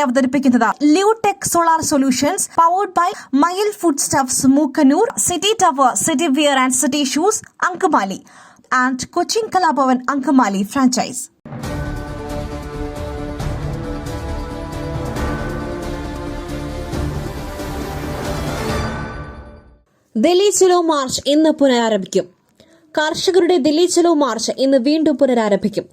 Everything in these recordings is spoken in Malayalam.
അവതരിപ്പിക്കുന്നത് Lutech solar solutions powered by Mayil food stuffs Mookkannoor city tower city wear and city shoes Angamaly. And Cochin Kalabhavan Angamaly franchise Dilli Chalo march ഇന്ന് പുനരാരംഭിക്കും. കർഷകരുടെ ദില്ലി ചലോ മാർച്ച് ഇന്ന് വീണ്ടും പുനരാരംഭിക്കും.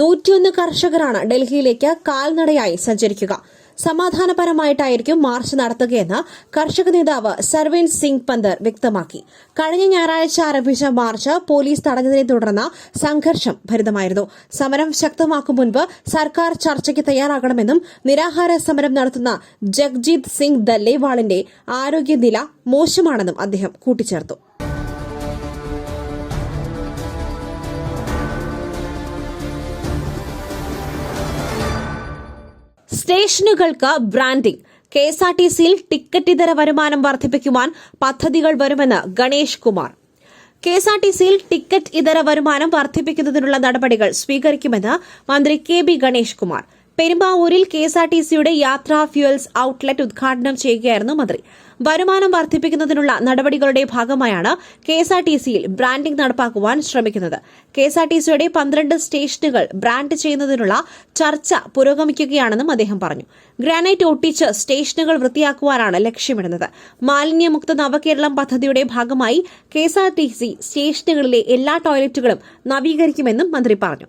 നൂറ്റിയൊന്ന് കർഷകരാണ് ഡൽഹിയിലേക്ക് കാൽനടയായി സഞ്ചരിക്കുക. സമാധാനപരമായിട്ടായിരിക്കും മാർച്ച് നടത്തുകയെന്ന് കർഷക നേതാവ് സർവീൻ സിംഗ് പന്തർ വ്യക്തമാക്കി. കഴിഞ്ഞ ഞായറാഴ്ച ആരംഭിച്ച മാർച്ച് പോലീസ് തടഞ്ഞതിനെ തുടർന്ന് സംഘർഷം ഭരിതമായിരുന്നു. സമരം ശക്തമാക്കും മുൻപ് സർക്കാർ ചർച്ചയ്ക്ക് തയ്യാറാകണമെന്നും നിരാഹാര സമരം നടത്തുന്ന ജഗ്ജീത് സിംഗ് ദല്ലേവാളിന്റെ ആരോഗ്യനില മോശമാണെന്നും അദ്ദേഹം കൂട്ടിച്ചേർത്തു. സ്റ്റേഷനുകൾക്ക് branding. K S R T സിയിൽ ടിക്കറ്റ് ഇതര വരുമാനം വർദ്ധിപ്പിക്കുവാൻ പദ്ധതികൾ വരുമെന്ന് Ganesh Kumar. K S R T സിയിൽ ടിക്കറ്റ് ഇതര വരുമാനം വർദ്ധിപ്പിക്കുന്നതിനുള്ള നടപടികൾ സ്വീകരിക്കുമെന്ന് മന്ത്രി കെ ബി ഗണേഷ് കുമാർ. പെരുമ്പാവൂരിൽ കെ എസ് ആർ ടി സിയുടെ യാത്രാ ഫ്യൂവൽസ് ഔട്ട്ലെറ്റ് ഉദ്ഘാടനം ചെയ്യുകയായിരുന്നു മന്ത്രി. വരുമാനം വർദ്ധിപ്പിക്കുന്നതിനുള്ള നടപടികളുടെ ഭാഗമായാണ് കെ എസ് ആർ ടി സിയിൽ ബ്രാൻഡിംഗ് നടപ്പാക്കുവാൻ ശ്രമിക്കുന്നത്. കെ എസ് ആർ ടി സിയുടെ പന്ത്രണ്ട് സ്റ്റേഷനുകൾ ബ്രാൻഡ് ചെയ്യുന്നതിനുള്ള ചർച്ച പുരോഗമിക്കുകയാണെന്നും അദ്ദേഹം പറഞ്ഞു. ഗ്രാനൈറ്റ് ഒട്ടിച്ച് സ്റ്റേഷനുകൾ വൃത്തിയാക്കുവാനാണ് ലക്ഷ്യമിടുന്നത്. മാലിന്യമുക്ത നവകേരളം പദ്ധതിയുടെ ഭാഗമായി K S R T C സ്റ്റേഷനുകളിലെ എല്ലാ ടോയ്ലറ്റുകളും നവീകരിക്കുമെന്നും മന്ത്രി പറഞ്ഞു.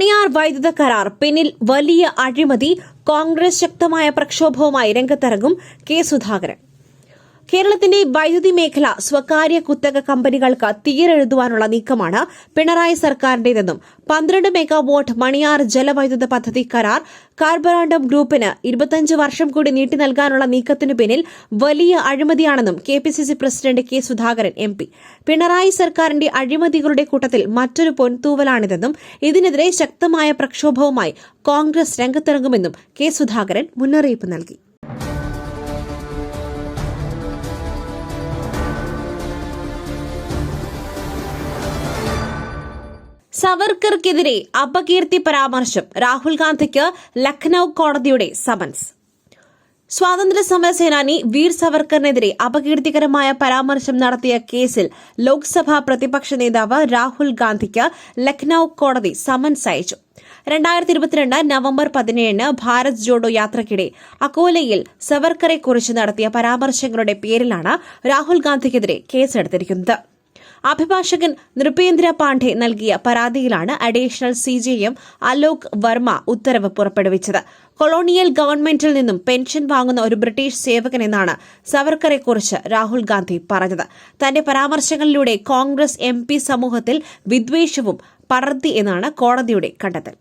Maniyar വൈദ്യുത കരാർ പിന്നിൽ വലിയ അഴിമതി കോൺഗ്രസ് ശക്തമായ പ്രക്ഷോഭവുമായി രംഗത്തിറങ്ങും കെ സുധാകരൻ. കേരളത്തിന്റെ വൈദ്യുതി മേഖല സ്വകാര്യ കുത്തക കമ്പനികൾക്ക് തീരെഴുതുവാനുള്ള നീക്കമാണ് പിണറായി സർക്കാരിന്റേതെന്നും പന്ത്രണ്ട് മെഗാവാട്ട് മണിയാർ ജലവൈദ്യുത പദ്ധതി കരാർ കാർബറാണ്ടം ഗ്രൂപ്പിന് ഇരുപത്തിയഞ്ച് വർഷം കൂടി നീട്ടി നൽകാനുള്ള നീക്കത്തിനു പിന്നിൽ വലിയ അഴിമതിയാണെന്നും K P C C president K Sudhakaran M P. Pinarayi സർക്കാരിന്റെ അഴിമതികളുടെ കൂട്ടത്തിൽ മറ്റൊരു പൊൻതൂവലാണിതെന്നും ഇതിനെതിരെ ശക്തമായ പ്രക്ഷോഭവുമായി കോൺഗ്രസ് രംഗത്തിറങ്ങുമെന്നും കെ സുധാകരൻ മുന്നറിയിപ്പ് നൽകി. സവർക്കർക്കെതിരെ അപകീർത്തി പരാമർശം. രാഹുൽ ഗാന്ധിക്ക് ലഖ്നൌ കോടതിയുടെ സമൻസ്. സ്വാതന്ത്ര്യ സമര സേനാനി വീർ സവർക്കറിനെതിരെ അപകീർത്തികരമായ പരാമർശം നടത്തിയ കേസിൽ ലോക്സഭാ പ്രതിപക്ഷ നേതാവ് രാഹുൽ ഗാന്ധിക്ക് ലഖ്നൌ കോടതി സമൻസ് അയച്ചു. രണ്ടായിരത്തി ഇരുപത്തിരണ്ട് നവംബർ പതിനേഴിന് ഭാരത് ജോഡോ യാത്രയ്ക്കിടെ അക്കോലയിൽ സവർക്കറെക്കുറിച്ച് നടത്തിയ പരാമർശങ്ങളുടെ പേരിലാണ് രാഹുൽ ഗാന്ധിക്കെതിരെ കേസെടുത്തിരിക്കുന്നത്. അഭിഭാഷകൻ നൃപേന്ദ്ര പാണ്ഡെ നൽകിയ പരാതിയിലാണ് additional C G M Alok Varma ഉത്തരവ് പുറപ്പെടുവിച്ചത്. കൊളോണിയൽ ഗവൺമെന്റിൽ നിന്നും പെൻഷൻ വാങ്ങുന്ന ഒരു ബ്രിട്ടീഷ് സേവകൻ എന്നാണ് സവർക്കറെക്കുറിച്ച് രാഹുൽ ഗാന്ധി പറഞ്ഞത്. തന്റെ പരാമർശങ്ങളിലൂടെ കോൺഗ്രസ് എം സമൂഹത്തിൽ വിദ്വേഷവും പടർത്തി എന്നാണ് കോടതിയുടെ കണ്ടെത്തൽ.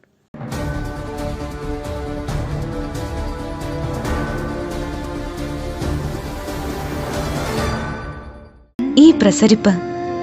ഈ പ്രസരിപ്പ്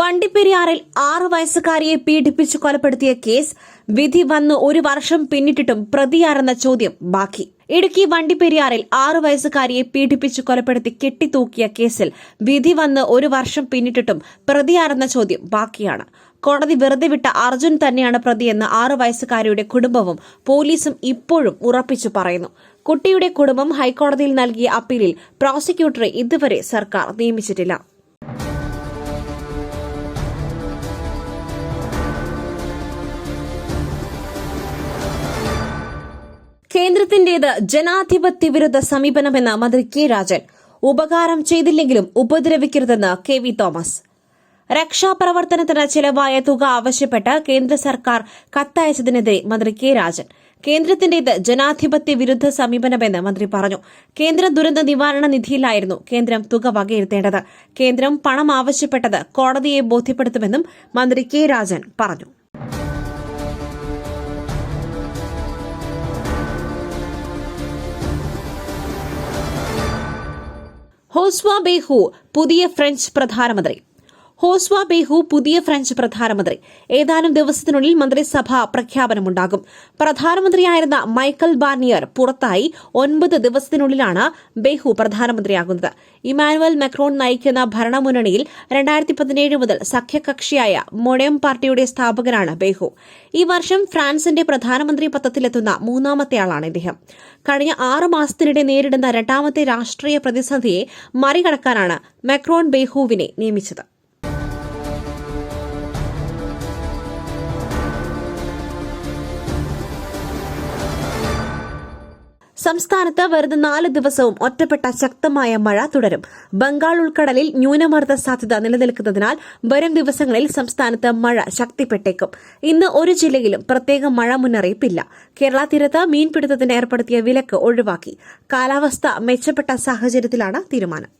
വണ്ടിപ്പെരിയാറിൽ ആറു വയസ്സുകാരിയെ പീഡിപ്പിച്ച് കൊലപ്പെടുത്തിയ കേസ് വിധി വന്ന് ഒരു വർഷം പിന്നിട്ടിട്ടും പ്രതിയാരെന്ന ചോദ്യം ബാക്കി. ഇടുക്കി വണ്ടിപ്പെരിയാറിൽ ആറു വയസ്സുകാരിയെ പീഡിപ്പിച്ച് കൊലപ്പെടുത്തി കെട്ടിത്തൂക്കിയ കേസിൽ വിധി വന്ന് ഒരു വർഷം പിന്നിട്ടിട്ടും പ്രതിയാരെന്ന ചോദ്യം ബാക്കിയാണ്. കോടതി വെറുതെ വിട്ട അർജുൻ തന്നെയാണ് പ്രതിയെന്ന് ആറു വയസ്സുകാരിയുടെ കുടുംബവും പോലീസും ഇപ്പോഴും ഉറപ്പിച്ചു പറയുന്നു. കുട്ടിയുടെ കുടുംബം ഹൈക്കോടതിയിൽ നൽകിയ അപ്പീലിൽ പ്രോസിക്യൂട്ടറെ ഇതുവരെ സർക്കാർ നിയമിച്ചിട്ടില്ല. കേന്ദ്രത്തിന്റേത് ജനാധിപത്യ വിരുദ്ധ സമീപനമെന്ന് മന്ത്രി കെ രാജൻ. ഉപകാരം ചെയ്തില്ലെങ്കിലും ഉപദ്രവിക്കരുതെന്ന് കെ വി തോമസ്. രക്ഷാപ്രവർത്തനത്തിന് ചിലവായ തുക ആവശ്യപ്പെട്ട് കേന്ദ്ര സർക്കാർ കത്തയച്ചതിനെതിരെ മന്ത്രി കെ രാജൻ. കേന്ദ്രത്തിന്റേത് ജനാധിപത്യ വിരുദ്ധ സമീപനമെന്ന് മന്ത്രി പറഞ്ഞു. കേന്ദ്ര ദുരന്ത നിവാരണ നിധിയിലായിരുന്നു കേന്ദ്രം തുക വകയിരുത്തേണ്ടത്. കേന്ദ്രം പണം ആവശ്യപ്പെട്ടത് കോടതിയെ ബോധ്യപ്പെടുത്തുമെന്നും മന്ത്രി കെ രാജൻ പറഞ്ഞു. ഹോസ്വ ബേഹു പുതിയ ഫ്രഞ്ച് പ്രധാനമന്ത്രി. ഹോസ്വ ബേഹു പുതിയ ഫ്രഞ്ച് പ്രധാനമന്ത്രി. ഏതാനും ദിവസത്തിനുള്ളിൽ മന്ത്രിസഭ പ്രഖ്യാപനമുണ്ടാകും. പ്രധാനമന്ത്രിയായിരുന്ന മൈക്കൽ ബാർണിയർ പുറത്തായി ഒൻപത് ദിവസത്തിനുള്ളിലാണ് ബേഹു പ്രധാനമന്ത്രിയാകുന്നത്. ഇമാനുവൽ മെക്രോൺ നയിക്കുന്ന ഭരണമുന്നണിയിൽ രണ്ടായിരത്തി പതിനേഴ് മുതൽ സഖ്യകക്ഷിയായ മൊഡേം പാർട്ടിയുടെ സ്ഥാപകനാണ് ബേഹു. ഈ വർഷം ഫ്രാൻസിന്റെ പ്രധാനമന്ത്രി പദത്തിലെത്തുന്ന മൂന്നാമത്തെയാളാണ് ഇദ്ദേഹം. കഴിഞ്ഞ ആറ് മാസത്തിനിടെ നേരിടുന്ന രണ്ടാമത്തെ രാഷ്ട്രീയ പ്രതിസന്ധിയെ മറികടക്കാനാണ് മെക്രോൺ ബേഹുവിനെ നിയമിച്ചത്. സംസ്ഥാനത്ത് വരുന്ന നാല് ദിവസവും ഒറ്റപ്പെട്ട ശക്തമായ മഴ തുടരും. ബംഗാൾ ഉൾക്കടലിൽ ന്യൂനമർദ്ദ സാധ്യത നിലനിൽക്കുന്നതിനാൽ വരും ദിവസങ്ങളിൽ സംസ്ഥാനത്ത് മഴ ശക്തിപ്പെട്ടേക്കും. ഇന്ന് ഒരു ജില്ലയിലും പ്രത്യേക മഴ മുന്നറിയിപ്പില്ല. കേരള തീരത്ത് മീൻപിടുത്തത്തിന് ഏർപ്പെടുത്തിയ വിലക്ക് ഒഴിവാക്കി. കാലാവസ്ഥ മെച്ചപ്പെട്ട സാഹചര്യത്തിലാണ് തീരുമാനം.